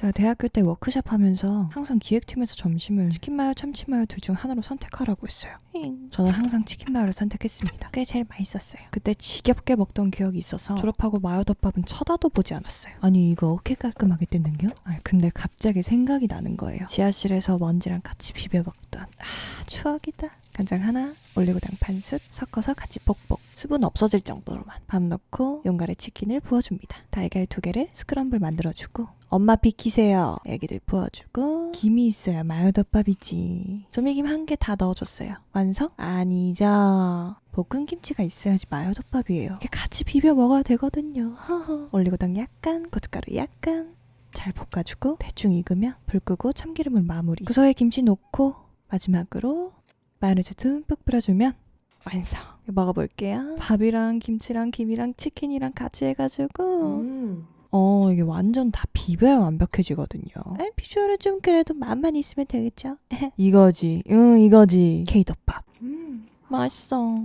제가 대학교 때 워크샵 하면서 항상 기획팀에서 점심을 치킨 마요, 참치 마요 둘 중 하나로 선택하라고 했어요. 저는 항상 치킨 마요를 선택했습니다. 그게 제일 맛있었어요. 그때 지겹게 먹던 기억이 있어서 졸업하고 마요덮밥은 쳐다도 보지 않았어요. 아니 이거 어떻게 깔끔하게 뜯는겨? 아 근데 갑자기 생각이 나는 거예요. 지하실에서 먼지랑 같이 비벼 먹던 아 추억이다. 간장 하나, 올리고당 반숙 섞어서 같이 볶볶. 수분 없어질 정도로만 밥 넣고 용가래 치킨을 부어줍니다. 달걀 두 개를 스크럼블 만들어주고 엄마 비키세요. 애기들 부어주고 김이 있어야 마요덮밥이지. 조미김 한 개 다 넣어줬어요. 완성? 아니죠. 볶은 김치가 있어야지 마요덮밥이에요. 이렇게 같이 비벼 먹어야 되거든요. 허허. 올리고당 약간, 고춧가루 약간. 잘 볶아주고 대충 익으면 불 끄고 참기름을 마무리. 구석에 김치 넣고 마지막으로 마요네즈 듬뿍 뿌려주면 완성. 먹어볼게요. 밥이랑 김치랑 김이랑 치킨이랑 같이 해가지고 음. 어 이게 완전 다 비벼야 완벽해지거든요. 에, 비주얼은 좀 그래도 맛만 있으면 되겠죠. 이거지, 응 이거지. 케이덮밥 음. 맛있어.